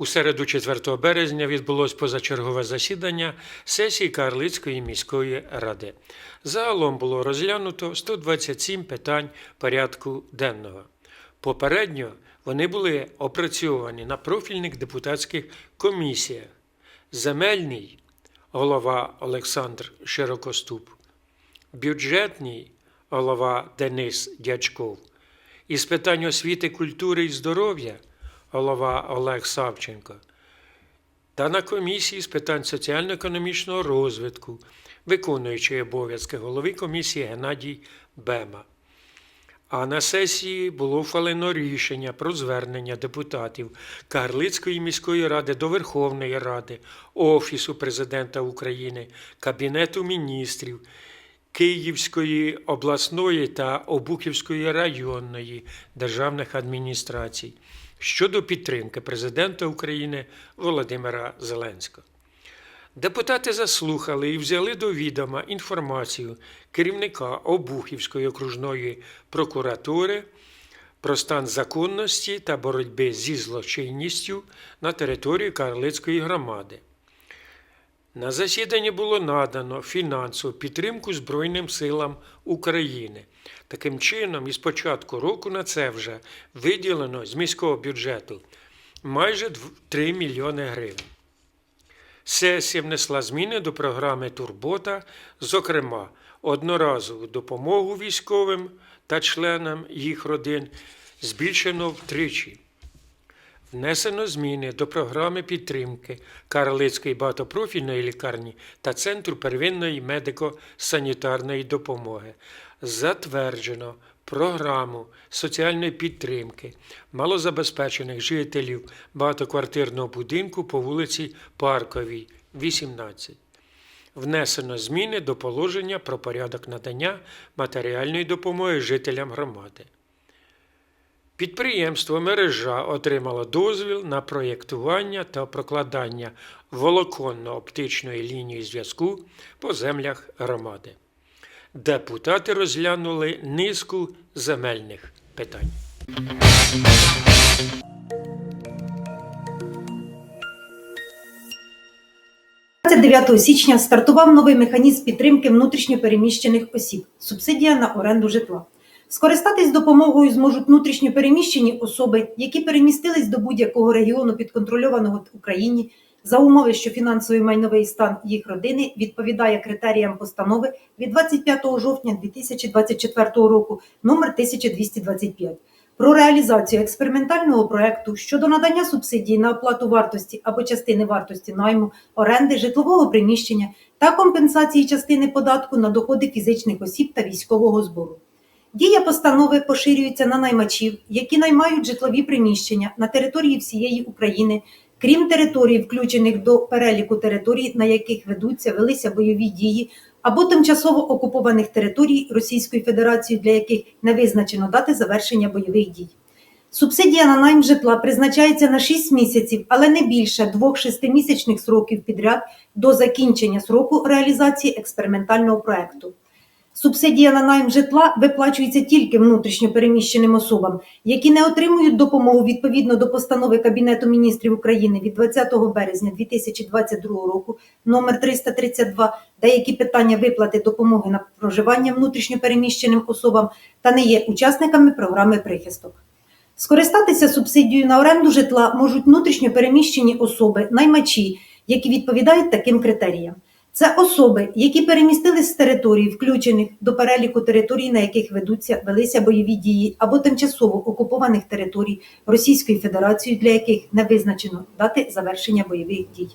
У середу 4 березня відбулось позачергове засідання сесії Карлицької міської ради. Загалом було розглянуто 127 питань порядку денного. Попередньо вони були опрацьовані на профільних депутатських комісіях. Земельний голова Олександр Широкоступ, бюджетний голова Денис Дячков, із питань освіти, культури і здоров'я голова Олег Савченко, та на комісії з питань соціально-економічного розвитку, виконуючий обов'язки голови комісії Геннадій Бема. А на сесії було ухвалено рішення про звернення депутатів Карлицької міської ради до Верховної Ради, Офісу президента України, Кабінету міністрів, Київської обласної та Обухівської районної державних адміністрацій щодо підтримки президента України Володимира Зеленського. Депутати заслухали і взяли до відома інформацію керівника Обухівської окружної прокуратури про стан законності та боротьби зі злочинністю на території Карлицької громади. На засіданні було надано фінансову підтримку Збройним силам України. Таким чином, із початку року на це вже виділено з міського бюджету майже 3 мільйони гривень. Сесія внесла зміни до програми Турбота, зокрема, одноразову допомогу військовим та членам їх родин збільшено втричі. Внесено зміни до програми підтримки Карлицької багатопрофільної лікарні та Центру первинної медико-санітарної допомоги. Затверджено програму соціальної підтримки малозабезпечених жителів багатоквартирного будинку по вулиці Парковій, 18. Внесено зміни до положення про порядок надання матеріальної допомоги жителям громади. Підприємство мережа отримало дозвіл на проєктування та прокладання волоконно-оптичної лінії зв'язку по землях громади. Депутати розглянули низку земельних питань. 29 січня стартував новий механізм підтримки внутрішньопереміщених осіб субсидія на оренду житла. Скористатись допомогою зможуть внутрішньопереміщені особи, які перемістились до будь-якого регіону підконтрольованого Україні за умови, що фінансовий майновий стан їх родини відповідає критеріям постанови від 25 жовтня 2024 року номер 1225 про реалізацію експериментального проекту щодо надання субсидії на оплату вартості або частини вартості найму, оренди житлового приміщення та компенсації частини податку на доходи фізичних осіб та військового збору. Дія постанови поширюється на наймачів, які наймають житлові приміщення на території всієї України, крім територій, включених до переліку територій, на яких ведуться велися бойові дії, або тимчасово окупованих територій Російської Федерації, для яких не визначено дати завершення бойових дій. Субсидія на найм житла призначається на 6 місяців, але не більше двох шестимісячних сроків підряд до закінчення сроку реалізації експериментального проекту. Субсидія на найм житла виплачується тільки внутрішньо переміщеним особам, які не отримують допомогу відповідно до постанови Кабінету міністрів України від 20 березня 2022 року номер 332 деякі питання виплати допомоги на проживання внутрішньо переміщеним особам та не є учасниками програми прихисток. Скористатися субсидією на оренду житла можуть внутрішньо переміщені особи, наймачі, які відповідають таким критеріям. Це особи, які перемістились з територій, включених до переліку територій, на яких ведуться велися бойові дії, або тимчасово окупованих територій Російської Федерації, для яких не визначено дати завершення бойових дій.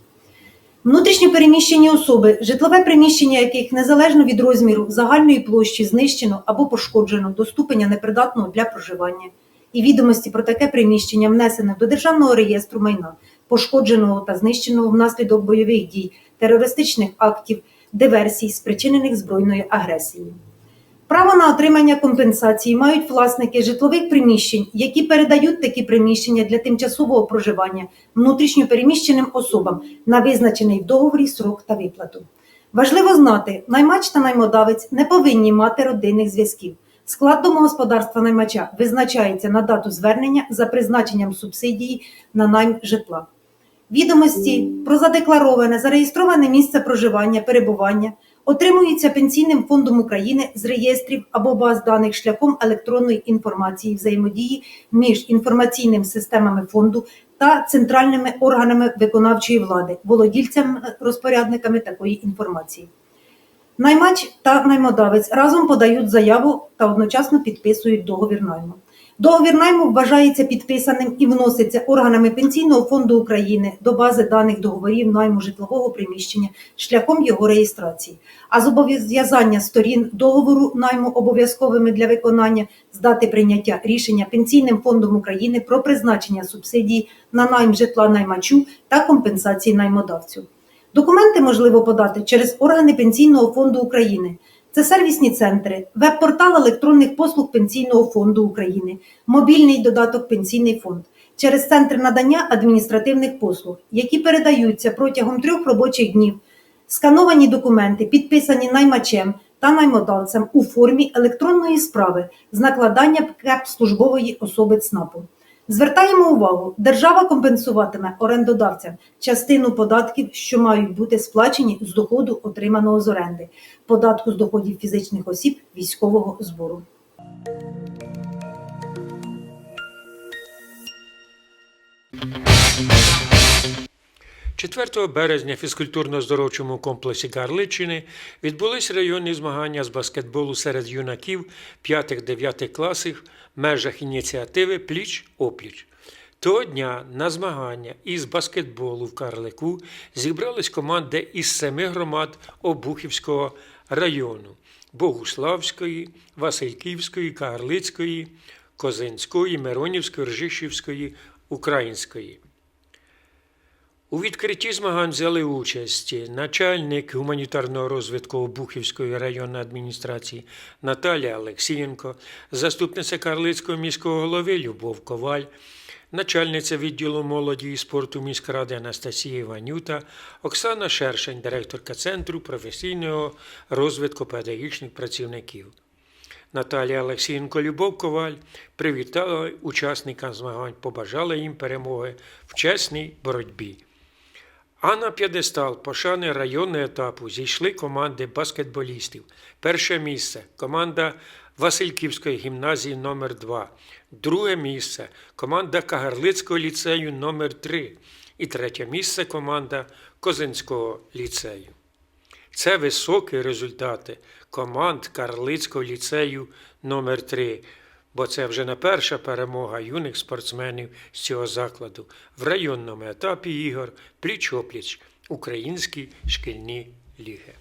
Внутрішньо переміщені особи, житлове приміщення яких незалежно від розміру загальної площі знищено або пошкоджено до ступеня непридатного для проживання, і відомості про таке приміщення внесено до Державного реєстру майна, пошкодженого та знищеного внаслідок бойових дій, терористичних актів, диверсій, спричинених збройною агресією. Право на отримання компенсації мають власники житлових приміщень, які передають такі приміщення для тимчасового проживання внутрішньо переміщеним особам на визначений в договорі срок та виплату. Важливо знати, наймач та наймодавець не повинні мати родинних зв'язків. Склад домогосподарства наймача визначається на дату звернення за призначенням субсидії на найм житла. Відомості про задеклароване, зареєстроване місце проживання, перебування отримуються Пенсійним фондом України з реєстрів або баз даних шляхом електронної інформації взаємодії між інформаційними системами фонду та центральними органами виконавчої влади, володільцями розпорядниками такої інформації. Наймач та наймодавець разом подають заяву та одночасно підписують договір найму. Договір найму вважається підписаним і вноситься органами Пенсійного фонду України до бази даних договорів найму житлового приміщення шляхом його реєстрації. А зобов'язання сторін договору найму обов'язковими для виконання з дати прийняття рішення Пенсійним фондом України про призначення субсидії на найм житла наймачу та компенсації наймодавцю. Документи можливо подати через органи Пенсійного фонду України. Це сервісні центри, веб-портал електронних послуг Пенсійного фонду України, мобільний додаток Пенсійний фонд, через центр надання адміністративних послуг, які передаються протягом трьох робочих днів, скановані документи, підписані наймачем та наймодавцем у формі електронної справи з накладання КЕП службової особи ЦНАПу. Звертаємо увагу, держава компенсуватиме орендодавцям частину податків, що мають бути сплачені з доходу, отриманого з оренди, податку з доходів фізичних осіб військового збору. – 4 березня в фізкультурно-здоровчому комплексі Карличини відбулись районні змагання з баскетболу серед юнаків 5-9 класів в межах ініціативи Пліч-опліч. Того дня на змагання із баскетболу в Карлику зібрались команди із семи громад Обухівського району Богуславської, Васильківської, Карлицької, Козинської, Миронівської, Ржишівської, Української. У відкритті змагань взяли участь начальник гуманітарного розвитку Обухівської районної адміністрації Наталія Олексієнко, заступниця Карлицького міського голови Любов Коваль, начальниця відділу молоді і спорту міськради Анастасія Іванюта, Оксана Шершень, директорка Центру професійного розвитку педагогічних працівників. Наталія Олексієнко Любов Коваль привітала учасникам змагань, побажала їм перемоги в чесній боротьбі. А на п'єдестал пошани районного етапу зійшли команди баскетболістів. Перше місце команда Васильківської гімназії номер 2 друге місце команда Кагарлицького ліцею номер 3 і третє місце команда Козинського ліцею. Це високі результати команд Карлицького ліцею номер 3 бо це вже не перша перемога юних спортсменів з цього закладу в районному етапі ігор пліч-опліч Українські шкільні ліги.